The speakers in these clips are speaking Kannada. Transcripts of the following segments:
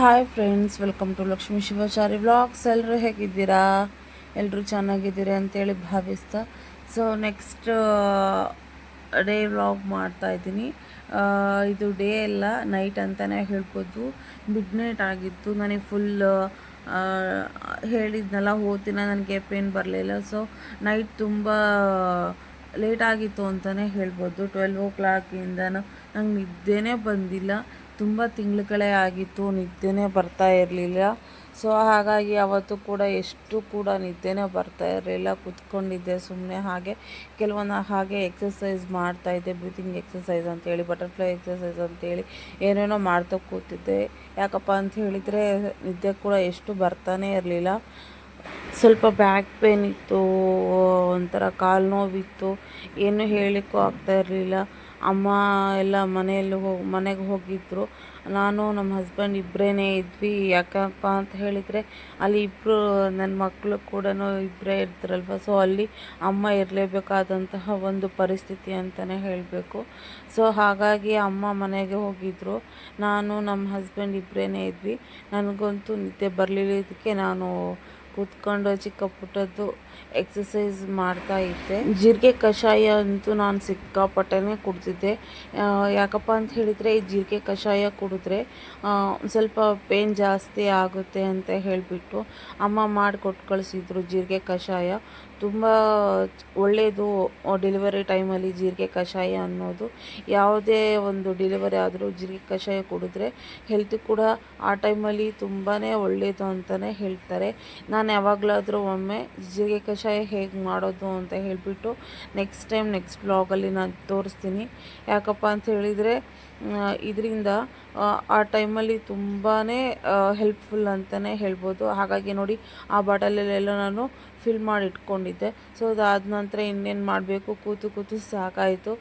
Hi friends, welcome to Lakshmi Shivachari vlogs. ಎಲ್ಲರೂ ಹೇಗಿದ್ದೀರಾ? ಎಲ್ಲರೂ ಚೆನ್ನಾಗಿದ್ದೀರಿ ಅಂತೇಳಿ ಭಾವಿಸ್ತಾ. ಸೊ ನೆಕ್ಸ್ಟ್ ಡೇ ವ್ಲಾಗ್ ಮಾಡ್ತಾ ಇದ್ದೀನಿ. ಇದು ಡೇ ಎಲ್ಲ ನೈಟ್ ಅಂತಲೇ ಹೇಳ್ಬೋದು. ಮಿಡ್ ನೈಟ್ ಆಗಿತ್ತು. ನನಗೆ ಫುಲ್ ಹೇಳಿದ್ನಲ್ಲ ಹೋದಿನ ನನಗೆ ಪೇನ್ ಬರಲಿಲ್ಲ. ಸೊ ನೈಟ್ ತುಂಬ ಲೇಟ್ ಆಗಿತ್ತು ಅಂತಲೇ ಹೇಳ್ಬೋದು. ಟ್ವೆಲ್ವ್ ಓ ಕ್ಲಾಕಿಂದ ನಂಗೆ ನಿದ್ದೆನೇ ಬಂದಿಲ್ಲ. ತುಂಬ ತಿಂಗಳುಗಳೇ ಆಗಿತ್ತು, ನಿದ್ದೆನೇ ಬರ್ತಾ ಇರಲಿಲ್ಲ. ಸೊ, ಹಾಗಾಗಿ ಅವತ್ತು ಕೂಡ ಎಷ್ಟು ಕೂಡ ನಿದ್ದೆನೇ ಬರ್ತಾ ಇರಲಿಲ್ಲ. ಕೂತ್ಕೊಂಡಿದ್ದೆ ಸುಮ್ಮನೆ ಹಾಗೆ. ಕೆಲವೊಂದು ಹಾಗೆ ಎಕ್ಸಸೈಸ್ ಮಾಡ್ತಾಯಿದ್ದೆ ಬ್ರೀತಿಂಗ್ ಎಕ್ಸಸೈಸ್ ಅಂತೇಳಿ ಬಟರ್ಫ್ಲೈ ಎಕ್ಸಸೈಸ್ ಅಂತೇಳಿ, ಏನೇನೋ ಮಾಡ್ತಾ ಕೂತಿದ್ದೆ. ಯಾಕಪ್ಪ ಅಂತ ಹೇಳಿದರೆ, ನಿದ್ದೆ ಕೂಡ ಎಷ್ಟು ಬರ್ತಾನೆ ಇರಲಿಲ್ಲ. ಸ್ವಲ್ಪ ಬ್ಯಾಕ್ ಪೇನ್ ಇತ್ತು, ಒಂಥರ ಕಾಲು ನೋವಿತ್ತು ಏನು ಹೇಳಲಿಕ್ಕೂ ಆಗ್ತಾ ಇರಲಿಲ್ಲ. ಅಮ್ಮ ಎಲ್ಲ ಮನೆಯಲ್ಲಿ ಹೋಗಿ ಮನೆಗೆ ಹೋಗಿದ್ದರು ನಾನು ನಮ್ಮ ಹಸ್ಬೆಂಡ್ ಇಬ್ಬರೇ ಇದ್ವಿ. ಯಾಕಪ್ಪ ಅಂತ ಹೇಳಿದರೆ, ಅಲ್ಲಿ ಇಬ್ಬರು ನನ್ನ ಮಕ್ಕಳು ಕೂಡ ಇಬ್ಬರೇ ಇರ್ತಾರಲ್ವ? ಸೊ ಅಲ್ಲಿ ಅಮ್ಮ ಇರಲೇಬೇಕಾದಂತಹ ಒಂದು ಪರಿಸ್ಥಿತಿ ಅಂತಲೇ ಹೇಳಬೇಕು. ಸೊ ಹಾಗಾಗಿ ಅಮ್ಮ ಮನೆಗೆ ಹೋಗಿದ್ದರು ನಾನು ನಮ್ಮ ಹಸ್ಬೆಂಡ್ ಇಬ್ಬರೇ ಇದ್ವಿ. ನನಗಂತೂ ನಿದ್ದೆ ಬರಲಿಲ್ಲದಕ್ಕೆ ನಾನು ಕೂತ್ಕೊಂಡು ಚಿಕ್ಕ ಪುಟ್ಟದ್ದು ಎಕ್ಸಸೈಸ್ ಮಾಡ್ತಾ ಇದ್ದೆ. ಜೀರಿಗೆ ಕಷಾಯ ಅಂತೂ ನಾನು ಸಿಕ್ಕಾಪಟ್ಟೆನೇ ಕುಡ್ತಿದ್ದೆ. ಯಾಕಪ್ಪ ಅಂತ ಹೇಳಿದರೆ ಈ ಜೀರಿಗೆ ಕಷಾಯ ಕುಡಿದ್ರೆ ಸ್ವಲ್ಪ ಪೇನ್ ಜಾಸ್ತಿ ಆಗುತ್ತೆ ಅಂತ ಹೇಳಿಬಿಟ್ಟು ಅಮ್ಮ ಮಾಡಿಕೊಟ್ಟು ಕಳಿಸಿದ್ರು ಜೀರಿಗೆ ಕಷಾಯ. ತುಂಬ ಒಳ್ಳೆಯದು ಡೆಲಿವರಿ ಟೈಮಲ್ಲಿ ಜೀರಿಗೆ ಕಷಾಯ ಅನ್ನೋದು. ಯಾವುದೇ ಒಂದು ಡೆಲಿವರಿ ಆದರೂ ಜೀರಿಗೆ ಕಷಾಯ ಕುಡಿದ್ರೆ ಹೆಲ್ತ್ ಕೂಡ ಆ ಟೈಮಲ್ಲಿ ತುಂಬಾ ಒಳ್ಳೆಯದು ಅಂತಲೇ ಹೇಳ್ತಾರೆ. ನಾನು ಯಾವಾಗಲಾದರೂ ಒಮ್ಮೆ ಜೀರಿಗೆ ಕಷಾಯ ಹೇಗೆ ಮಾಡೋದು ಅಂತ ಹೇಳಿಬಿಟ್ಟು ನೆಕ್ಸ್ಟ್ ಟೈಮ್ ನೆಕ್ಸ್ಟ್ ಬ್ಲಾಗಲ್ಲಿ ನಾನು ತೋರಿಸ್ತೀನಿ. ಯಾಕಪ್ಪ ಅಂತ ಹೇಳಿದರೆ ಇದರಿಂದ, ಆ ಟೈಮಲ್ಲಿ ತುಂಬಾ ಹೆಲ್ಪ್ಫುಲ್ ಅಂತಲೇ ಹೇಳ್ಬೋದು. ಹಾಗಾಗಿ ನೋಡಿ, ಆ ಬಾಟಲಲ್ಲೆಲ್ಲ ನಾನು ಫಿಲ್ ಮಾಡಿ ಇಟ್ಕೊಂಡಿದ್ದೆ ಸೊ ಅದಾದ ನಂತರ ಇನ್ನೇನು ಮಾಡಬೇಕು? ಕೂತು ಕೂತು ಸಾಕಾಯಿತು.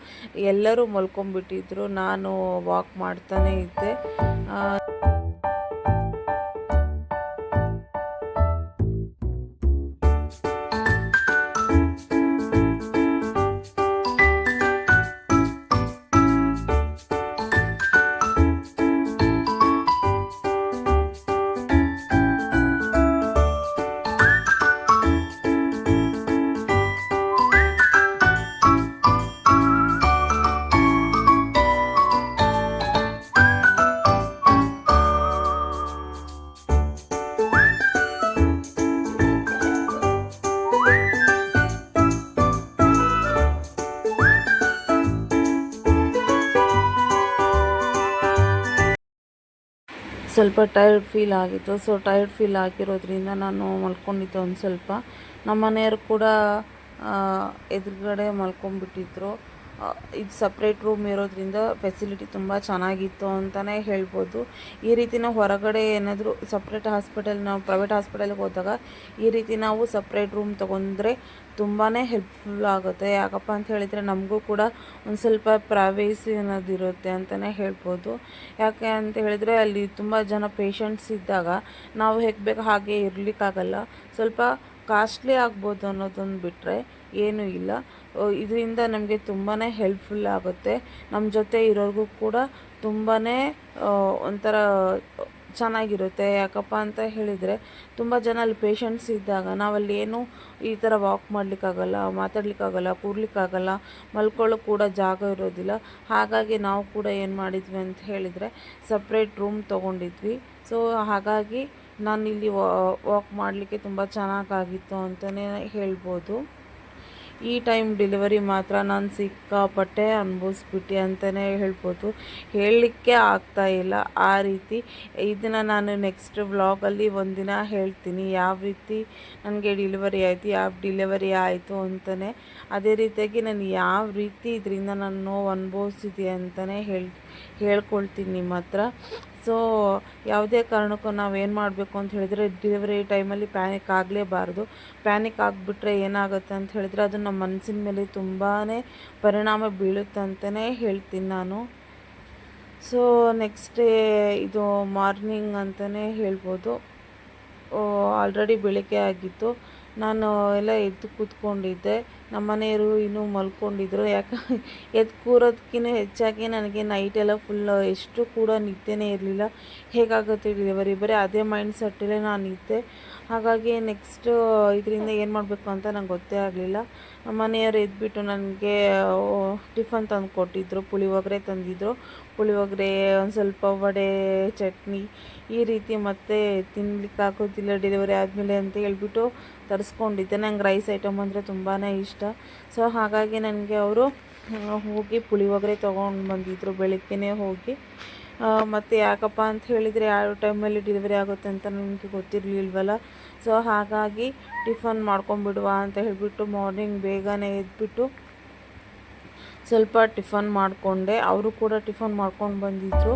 ಎಲ್ಲರೂ ಮಲ್ಕೊಂಬಿಟ್ಟಿದ್ರು ನಾನು ವಾಕ್ ಮಾಡ್ತಾನೇ ಇದ್ದೆ. ಸ್ವಲ್ಪ ಟೈರ್ಡ್ ಫೀಲ್ ಆಗಿತ್ತು. ಸೊ ಟೈರ್ಡ್ ಫೀಲ್ ಆಗಿರೋದ್ರಿಂದ ನಾನು ಮಲ್ಕೊಂಡಿದ್ದೆ ಒಂದು ಸ್ವಲ್ಪ. ನಮ್ಮ ಮನೆಯವ್ರು ಕೂಡ ಎದುರುಗಡೆ ಮಲ್ಕೊಂಡ್ಬಿಟ್ಟಿದ್ರು. ಇದು ಸಪ್ರೇಟ್ ರೂಮ್ ಇರೋದ್ರಿಂದ ಫೆಸಿಲಿಟಿ ತುಂಬ ಚೆನ್ನಾಗಿತ್ತು ಅಂತಲೇ ಹೇಳ್ಬೋದು. ಈ ರೀತಿ ನಾವು ಹೊರಗಡೆ ಏನಾದರೂ ಸಪ್ರೇಟ್ ಹಾಸ್ಪಿಟಲ್ ನಾವು ಪ್ರೈವೇಟ್ ಹಾಸ್ಪಿಟಲ್ಗೆ ಹೋದಾಗ ಈ ರೀತಿ ನಾವು ಸಪ್ರೇಟ್ ರೂಮ್ ತೊಗೊಂಡ್ರೆ ತುಂಬಾ ಹೆಲ್ಪ್ಫುಲ್ ಆಗುತ್ತೆ. ಯಾಕಪ್ಪ ಅಂತ ಹೇಳಿದರೆ ನಮಗೂ ಕೂಡ ಒಂದು ಸ್ವಲ್ಪ ಪ್ರೈವೇಸಿ ಅನ್ನೋದಿರುತ್ತೆ ಅಂತಲೇ ಹೇಳ್ಬೋದು. ಯಾಕೆ ಅಂತ ಹೇಳಿದರೆ ಅಲ್ಲಿ ತುಂಬ ಜನ ಪೇಷಂಟ್ಸ್ ಇದ್ದಾಗ ನಾವು ಹೇಗೆ ಬೇಕು ಹಾಗೆ ಇರಲಿಕ್ಕಾಗಲ್ಲ. ಸ್ವಲ್ಪ ಕಾಸ್ಟ್ಲಿ ಆಗ್ಬೋದು ಅನ್ನೋದೊಂದು ಬಿಟ್ಟರೆ ಏನೂ ಇಲ್ಲ. ಇದರಿಂದ ನಮಗೆ ತುಂಬಾ ಹೆಲ್ಪ್ಫುಲ್ ಆಗುತ್ತೆ. ನಮ್ಮ ಜೊತೆ ಇರೋರಿಗೂ ಕೂಡ ತುಂಬಾ ಒಂಥರ ಚೆನ್ನಾಗಿರುತ್ತೆ. ಯಾಕಪ್ಪ ಅಂತ ಹೇಳಿದರೆ, ತುಂಬ ಜನ ಅಲ್ಲಿ ಪೇಷಂಟ್ಸ್ ಇದ್ದಾಗ ನಾವಲ್ಲಿ ಏನು ಈ ಥರ ವಾಕ್ ಮಾಡಲಿಕ್ಕಾಗಲ್ಲ, ಮಾತಾಡ್ಲಿಕ್ಕಾಗಲ್ಲ, ಕೂರ್ಲಿಕ್ಕಾಗಲ್ಲ ಮಲ್ಕೊಳ್ಳೋಕೆ ಕೂಡ ಜಾಗ ಇರೋದಿಲ್ಲ. ಹಾಗಾಗಿ ನಾವು ಕೂಡ ಏನು ಮಾಡಿದ್ವಿ ಅಂತ ಹೇಳಿದರೆ ಸಪ್ರೇಟ್ ರೂಮ್ ತೊಗೊಂಡಿದ್ವಿ. ಸೊ ಹಾಗಾಗಿ ನಾನಿಲ್ಲಿ ವಾಕ್ ಮಾಡಲಿಕ್ಕೆ ತುಂಬ ಚೆನ್ನಾಗಾಗಿತ್ತು ಅಂತಲೇ ಹೇಳ್ಬೋದು. ಈ ಟೈಮ್ ಡೆಲಿವರಿ ಮಾತ್ರ ನಾನು ಸಿಕ್ಕಾಪಟ್ಟೆ ಅನ್ಭವಿಸ್ಬಿಟ್ಟಿ ಅಂತಲೇ ಹೇಳ್ಬೋದು. ಹೇಳಲಿಕ್ಕೆ ಆಗ್ತಾ ಇಲ್ಲ. ಆ ರೀತಿ ಇದನ್ನು ನಾನು ನೆಕ್ಸ್ಟ್ ವ್ಲಾಗಲ್ಲಿ ಒಂದಿನ ಹೇಳ್ತೀನಿ. ಯಾವ ರೀತಿ ನನಗೆ ಡೆಲಿವರಿ ಆಯಿತು, ಯಾವ ಡೆಲಿವರಿ ಆಯಿತು ಅಂತಲೇ ಅದೇ ರೀತಿಯಾಗಿ ನಾನು ಯಾವ ರೀತಿ ಇದರಿಂದ ನಾನು ನೋವು ಅನುಭವಿಸಿದೆ ಅಂತಲೇ ಹೇಳಿ, ಹೇಳ್ಕೊಳ್ತೀನಿ ನಿಮ್ಮ ಹತ್ರ ಸೊ ಯಾವುದೇ ಕಾರಣಕ್ಕೂ ನಾವು ಏನು ಮಾಡಬೇಕು ಅಂತ ಹೇಳಿದರೆ ಡೆಲಿವರಿ ಟೈಮಲ್ಲಿ ಪ್ಯಾನಿಕ್ ಆಗಲೇಬಾರ್ದು. ಪ್ಯಾನಿಕ್ ಆಗಿಬಿಟ್ರೆ ಏನಾಗುತ್ತೆ ಅಂತ ಹೇಳಿದರೆ ಅದು ನಮ್ಮ ಮನಸ್ಸಿನ ಮೇಲೆ ತುಂಬಾ ಪರಿಣಾಮ ಬೀಳುತ್ತೆ ಅಂತಲೇ ಹೇಳ್ತೀನಿ ನಾನು. ಸೊ ನೆಕ್ಸ್ಟ್ ಡೇ ಇದು ಮಾರ್ನಿಂಗ್ ಅಂತಲೇ ಹೇಳ್ಬೋದು. ಆಲ್ರೆಡಿ ಬೆಳಗ್ಗೆ ಆಗಿತ್ತು. ನಾನು ಎಲ್ಲ ಎದ್ದು ಕೂತ್ಕೊಂಡಿದ್ದೆ. ನಮ್ಮ ಮನೆಯವರು ಇನ್ನೂ ಮಲ್ಕೊಂಡಿದ್ರು. ಯಾಕೆ ಎದ್ದು ಕೂರೋದಕ್ಕಿಂತ ಹೆಚ್ಚಾಗಿ ನನಗೆ ನೈಟೆಲ್ಲ ಫುಲ್ ಎಷ್ಟು ಕೂಡ ನಿದ್ದೆನೇ ಇರಲಿಲ್ಲ. ಹೇಗಾಗುತ್ತೆ ಬರೀ ಬರೀ ಅದೇ ಮೈಂಡ್ ಸೆಟ್ಟಲ್ಲೇ ನಾನು ಇದ್ದೆ ಹಾಗಾಗಿ ನೆಕ್ಸ್ಟು ಇದರಿಂದ ಏನು ಮಾಡಬೇಕು ಅಂತ ನಂಗೆ ಗೊತ್ತೇ ಆಗಲಿಲ್ಲ. ಮನೆಯವರು ಎದ್ಬಿಟ್ಟು ನನಗೆ ಟಿಫನ್ ತಂದು ಕೊಟ್ಟಿದ್ದರು ಪುಳಿಯೋಗರೆ ತಂದಿದ್ದರು ಪುಳಿಯೋಗರೆ ಒಂದು ಸ್ವಲ್ಪ ವಡೆ, ಚಟ್ನಿ ಈ ರೀತಿ ಮತ್ತೆ ತಿನ್ಲಿಕ್ಕೆ ಆಗೋದಿಲ್ಲ ಡೆಲಿವರಿ ಆದಮೇಲೆ ಅಂತ ಹೇಳ್ಬಿಟ್ಟು ತರಿಸ್ಕೊಂಡಿದ್ದೆ. ನಂಗೆ ರೈಸ್ ಐಟಮ್ ಅಂದರೆ ತುಂಬಾ ಇಷ್ಟ. ಸೊ ಹಾಗಾಗಿ ನನಗೆ ಅವರು ಹೋಗಿ ಪುಳಿಯೋಗರೆ ತೊಗೊಂಡು ಬಂದಿದ್ದರು ಬೆಳಗ್ಗೆನೇ ಹೋಗಿ. ಮತ್ತು ಯಾಕಪ್ಪ ಅಂತ ಹೇಳಿದರೆ ಯಾವ ಟೈಮಲ್ಲಿ ಡೆಲಿವರಿ ಆಗುತ್ತೆ ಅಂತ ನನಗೆ ಗೊತ್ತಿರಲಿಲ್ವಲ್ಲ? ಸೊ ಹಾಗಾಗಿ ಟಿಫನ್ ಮಾಡ್ಕೊಂಬಿಡುವ ಅಂತ ಹೇಳಿಬಿಟ್ಟು ಮಾರ್ನಿಂಗ್ ಬೇಗನೆ ಎದ್ಬಿಟ್ಟು ಸ್ವಲ್ಪ ಟಿಫನ್ ಮಾಡಿಕೊಂಡೆ. ಅವರು ಕೂಡ ಟಿಫನ್ ಮಾಡ್ಕೊಂಡು ಬಂದಿದ್ದರು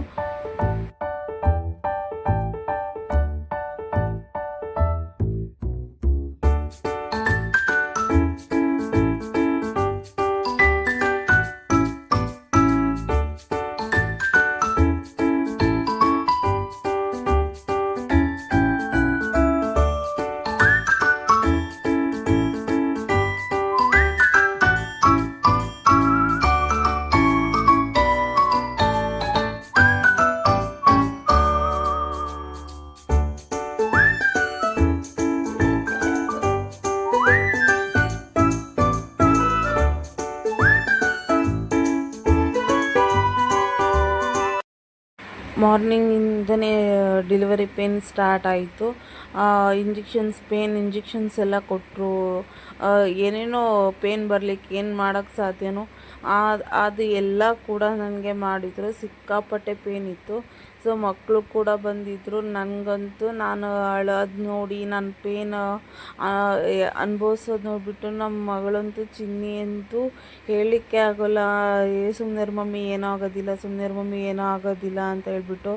ಮಾರ್ನಿಂಗಿಂದನೇ ಡೆಲಿವರಿ ಪೇನ್ ಸ್ಟಾರ್ಟ್ ಆಯಿತು. ಇಂಜೆಕ್ಷನ್ಸ್ ಪೇನ್ ಇಂಜೆಕ್ಷನ್ಸ್ ಎಲ್ಲ ಕೊಟ್ಟರು ಏನೇನೋ ಪೇನ್ ಬರಲಿಕ್ಕೆ ಏನು ಮಾಡೋಕ್ಕೆ ಸಾಧ್ಯನೋ ಅದು ಎಲ್ಲ ಕೂಡ ನನಗೆ ಮಾಡಿದರು ಸಿಕ್ಕಾಪಟ್ಟೆ ಪೇನ್ ಇತ್ತು. ಸೊ ಮಕ್ಕಳು ಕೂಡ ಬಂದಿದ್ದರು ನನಗಂತೂ ನಾನು ಅಳೋದು ನೋಡಿ ನನ್ನ ಪೇನ್ ಅನುಭವಿಸೋದು ನೋಡಿಬಿಟ್ಟು ನಮ್ಮ ಮಗಳಂತೂ ಚಿನ್ನಿ ಅಂತೂ ಹೇಳಲಿಕ್ಕೆ ಆಗೋಲ್ಲ. ಏ ಸುಮ್ಮನೆ ಮಮ್ಮಿ, ಏನೂ ಆಗೋದಿಲ್ಲ ಸುಮ್ಮನೆ ಮಮ್ಮಿ, ಏನೂ ಆಗೋದಿಲ್ಲ ಅಂತ ಹೇಳಿಬಿಟ್ಟು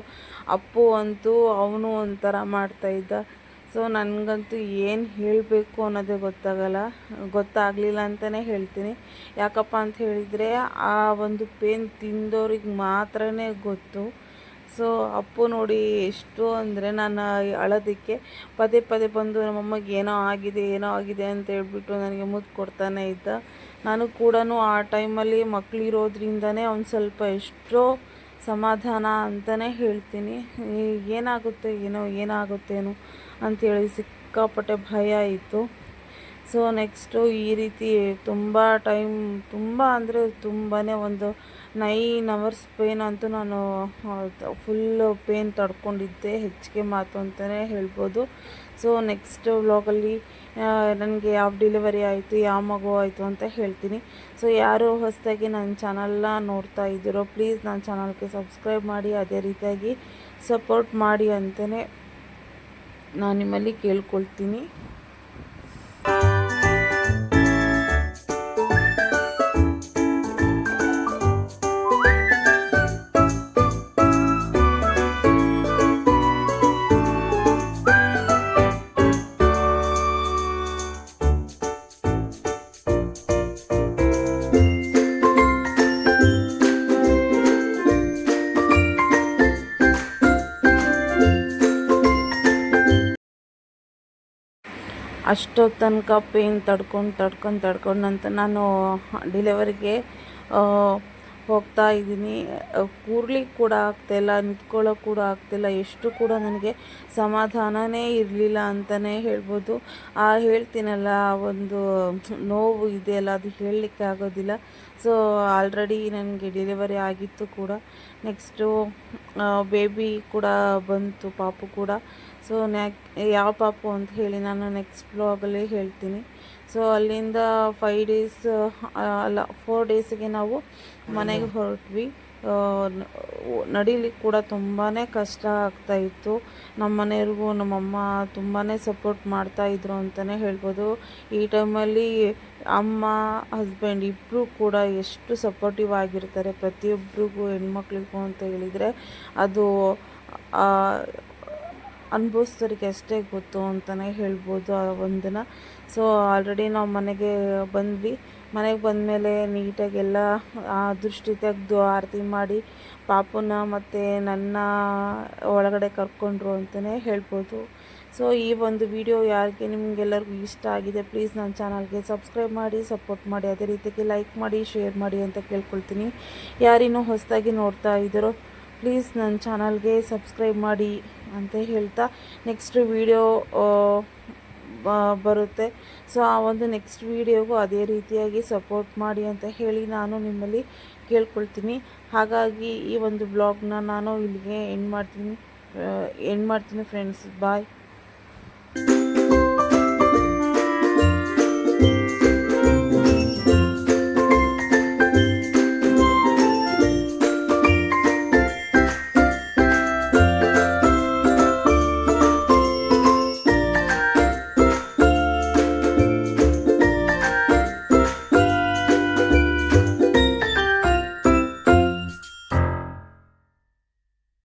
ಅಪ್ಪು ಅಂತೂ ಅವನು ಒಂಥರ ಮಾಡ್ತಾಯಿದ್ದ ಸೊ ನನಗಂತೂ ಏನು ಹೇಳಬೇಕು ಅನ್ನೋದೇ ಗೊತ್ತಾಗಲ್ಲ. ಗೊತ್ತಾಗಲಿಲ್ಲ ಅಂತಲೇ ಹೇಳ್ತೀನಿ. ಯಾಕಪ್ಪ ಅಂತ ಹೇಳಿದರೆ, ಆ ಒಂದು ಪೇನ್ ತಿಂದವ್ರಿಗೆ ಮಾತ್ರನೇ ಗೊತ್ತು. ಸೊ ಅಪ್ಪು ನೋಡಿ ಎಷ್ಟು ಅಂದರೆ ನಾನು ಅಳೋದಕ್ಕೆ ಪದೇ ಪದೇ ಬಂದು ನಮ್ಮಮ್ಮಗೆ ಏನೋ ಆಗಿದೆ ಏನೋ ಆಗಿದೆ ಅಂತ ಹೇಳ್ಬಿಟ್ಟು ನನಗೆ ಮುದ್ದು ಕೊಡ್ತಾನೆ ಇದ್ದ. ನಾನು ಕೂಡ ಆ ಟೈಮಲ್ಲಿ ಮಕ್ಕಳಿರೋದ್ರಿಂದನೇ ಒಂದು ಸ್ವಲ್ಪ ಎಷ್ಟೋ ಸಮಾಧಾನ ಅಂತಲೇ ಹೇಳ್ತೀನಿ. ಏನಾಗುತ್ತೆ, ಏನೋ ಏನಾಗುತ್ತೇನೋ ಅಂಥೇಳಿ ಸಿಕ್ಕಾಪಟ್ಟೆ ಭಯ ಇತ್ತು. ಸೊ ನೆಕ್ಸ್ಟು ಈ ರೀತಿ ತುಂಬ ಟೈಮ್, ತುಂಬ ಅಂದರೆ ತುಂಬಾ ಒಂದು ನೈನ್ ಅವರ್ಸ್ ಪೇನ್ ಅಂತೂ ನಾನು ಫುಲ್ಲು ಪೇನ್ ತಡ್ಕೊಂಡಿದ್ದೆ, ಹೆಚ್ಚಿಗೆ ಮಾತು ಅಂತಲೇ ಹೇಳ್ಬೋದು. ಸೊ ನೆಕ್ಸ್ಟ್ ವ್ಲಾಗಲ್ಲಿ ನನಗೆ ಯಾವ ಡೆಲಿವರಿ ಆಯಿತು, ಯಾವ ಮಗು ಆಯಿತು ಅಂತ ಹೇಳ್ತೀನಿ. ಸೊ ಯಾರು ಹೊಸದಾಗಿ ನನ್ನ ಚಾನಲ್ನ ನೋಡ್ತಾ ಇದ್ದೀರೋ, ಪ್ಲೀಸ್ ನನ್ನ ಚಾನಲ್ಗೆ ಸಬ್ಸ್ಕ್ರೈಬ್ ಮಾಡಿ, ಅದೇ ರೀತಿಯಾಗಿ ಸಪೋರ್ಟ್ ಮಾಡಿ ಅಂತಲೇ ನಾನು ನಿಮ್ಮಲ್ಲಿ ಕೇಳ್ಕೊಳ್ತೀನಿ. ಅಷ್ಟೊತ್ತು ತನಕ ಪೇನ್ ತಡ್ಕೊಂಡು ತಡ್ಕೊಂಡು ತಡ್ಕೊಂಡು ಅಂತ ನಾನು ಡಿಲೆವರಿಗೆ ಹೋಗ್ತಾ ಇದ್ದೀನಿ. ಕೂರ್ಲಿಕ್ಕೆ ಕೂಡ ಆಗ್ತಾಯಿಲ್ಲ ನಿಂತ್ಕೊಳ್ಳೋಕೆ ಕೂಡ ಆಗ್ತಿಲ್ಲ ಎಷ್ಟು ಕೂಡ ನನಗೆ ಸಮಾಧಾನವೇ ಇರಲಿಲ್ಲ ಅಂತಲೇ ಹೇಳ್ಬೋದು. ಆ, ಹೇಳ್ತೀನಲ್ಲ ಒಂದು ನೋವು ಇದೆಯಲ್ಲ, ಅದು ಹೇಳಲಿಕ್ಕೆ ಆಗೋದಿಲ್ಲ. ಸೊ ಆಲ್ರೆಡಿ ನನಗೆ ಡೆಲಿವರಿ ಆಗಿತ್ತು ಕೂಡ. ನೆಕ್ಸ್ಟು ಬೇಬಿ ಕೂಡ ಬಂತು, ಪಾಪು ಕೂಡ. ಸೊ ನ್ಯಾಕ್ ಯಾವ ಪಾಪು ಅಂತ ಹೇಳಿ ನಾನು ನೆಕ್ಸ್ಟ್ ಬ್ಲಾಗಲ್ಲಿ ಹೇಳ್ತೀನಿ. ಸೊ ಅಲ್ಲಿಂದ ಫೈವ್ ಡೇಸ್ ಅಲ್ಲ ಫೋರ್ ಡೇಸಿಗೆ ನಾವು ಮನೆಗೆ ಹೊರಟ್ವಿ. ನಡೀಲಿಕ್ಕೆ ಕೂಡ ತುಂಬಾ ಕಷ್ಟ ಆಗ್ತಾಯಿತ್ತು ನಮ್ಮ ಮನೆಯವ್ರಿಗೂ ನಮ್ಮಮ್ಮ ತುಂಬಾ ಸಪೋರ್ಟ್ ಮಾಡ್ತಾಯಿದ್ರು ಅಂತಲೇ ಹೇಳ್ಬೋದು. ಈ ಟೈಮಲ್ಲಿ ಅಮ್ಮ ಹಸ್ಬೆಂಡ್ ಇಬ್ಬರು ಕೂಡ ಎಷ್ಟು ಸಪೋರ್ಟಿವ್ ಆಗಿರ್ತಾರೆ. ಪ್ರತಿಯೊಬ್ಬರಿಗೂ ಹೆಣ್ಮಕ್ಳಿಗೂ ಅಂತ ಹೇಳಿದರೆ ಅದು ಅನುಭವಿಸಿದವ್ರಿಗೆ ಅಷ್ಟೇ ಗೊತ್ತು ಅಂತಲೇ ಹೇಳ್ಬೋದು ಆ ಒಂದನ್ನು ಸೊ ಆಲ್ರೆಡಿ ನಾವು ಮನೆಗೆ ಬಂದ್ವಿ. ಮನೆಗೆ ಬಂದಮೇಲೆ ನೀಟಾಗೆಲ್ಲ ದೃಷ್ಟಿ ತೆಗೆದು ಆರತಿ ಮಾಡಿ ಪಾಪನ ಮತ್ತು ನನ್ನ ಒಳಗಡೆ ಕರ್ಕೊಂಡ್ರು ಅಂತಲೇ ಹೇಳ್ಬೋದು. ಸೊ ಈ ಒಂದು ವಿಡಿಯೋ ಯಾರಿಗೆ ನಿಮಗೆಲ್ಲರಿಗೂ ಇಷ್ಟ ಆಗಿದೆ ಪ್ಲೀಸ್ ನನ್ನ ಚಾನಲ್ಗೆ ಸಬ್ಸ್ಕ್ರೈಬ್ ಮಾಡಿ ಸಪೋರ್ಟ್ ಮಾಡಿ, ಅದೇ ರೀತಿಗೆ ಲೈಕ್ ಮಾಡಿ ಶೇರ್ ಮಾಡಿ ಅಂತ ಕೇಳ್ಕೊಳ್ತೀನಿ. ಯಾರಿನ್ನೂ ಹೊಸದಾಗಿ ನೋಡ್ತಾ ಇದ್ದಾರೋ ಪ್ಲೀಸ್ ನನ್ನ ಚಾನಲ್ಗೆ ಸಬ್ಸ್ಕ್ರೈಬ್ ಮಾಡಿ. ಅಂತ ಹೇಳ್ತಾ ನೆಕ್ಸ್ಟ್ ವಿಡಿಯೋ ಬರುತ್ತೆ. ಸೊ ಆ ಒಂದು ನೆಕ್ಸ್ಟ್ ವೀಡಿಯೋಗೂ ಅದೇ ರೀತಿಯಾಗಿ ಸಪೋರ್ಟ್ ಮಾಡಿ ಅಂತ ಹೇಳಿ ನಾನು ನಿಮ್ಮಲ್ಲಿ ಕೇಳ್ಕೊಳ್ತೀನಿ. ಹಾಗಾಗಿ ಈ ಒಂದು ಬ್ಲಾಗ್ನ ನಾನು ಇಲ್ಲಿಗೆ ಎಂಡ್ ಮಾಡ್ತೀನಿ. ಎಂಡ್ ಮಾಡ್ತೀನಿ ಫ್ರೆಂಡ್ಸ್ ಬಾಯ್